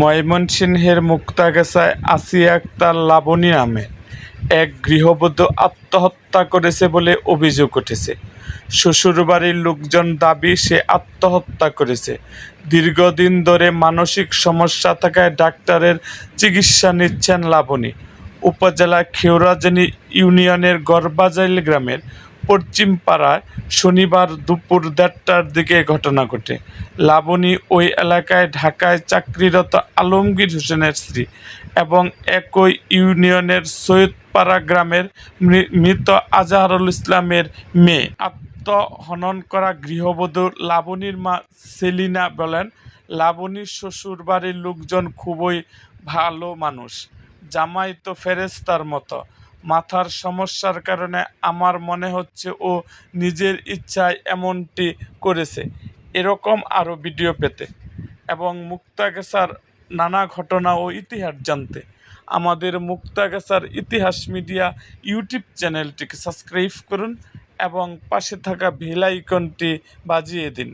ময়মনসিংহের মুক্তাগাছায় আসিয়া আক্তার লাবণী নামে এক গৃহবধূ আত্মহত্যা করেছে বলে অভিযোগ উঠেছে। শ্বশুরবাড়ির লোকজন দাবি, সে আত্মহত্যা করেছে। দীর্ঘদিন ধরে মানসিক সমস্যা থাকায় ডাক্তারের চিকিৎসা নিচ্ছেন লাবণী। উপজেলা খেওড়াজানি ইউনিয়নের গড়বাজাইল গ্রামের পশ্চিমপাড়ায় শনিবার দুপুর দেড়টার দিকে ঘটনা ঘটে। লাবণী ওই এলাকায় ঢাকায় চাকরিরত আলমগীর হোসেনের স্ত্রী এবং একই ইউনিয়নের সৈয়দপাড়া গ্রামের মৃত আজহারুল ইসলামের মেয়ে। আত্মহনন করা গৃহবধূ লাবণীর মা সেলিনা বলেন, লাবণীর শ্বশুর বাড়ির লোকজন খুবই ভালো মানুষ। জামাই তো ফেরেস্তার মতো। মাথার সমস্যার কারণে আমার মনে হচ্ছে ও নিজের ইচ্ছায় এমনটি করেছে। এরকম আরও ভিডিও পেতে এবং মুক্তাগাছার নানা ঘটনা ও ইতিহাস জানতে। আমাদের মুক্তাগাছার ইতিহাস মিডিয়া ইউটিউব চ্যানেলটিকে সাবস্ক্রাইব করুন এবং পাশে থাকা বেল আইকনটি বাজিয়ে দিন।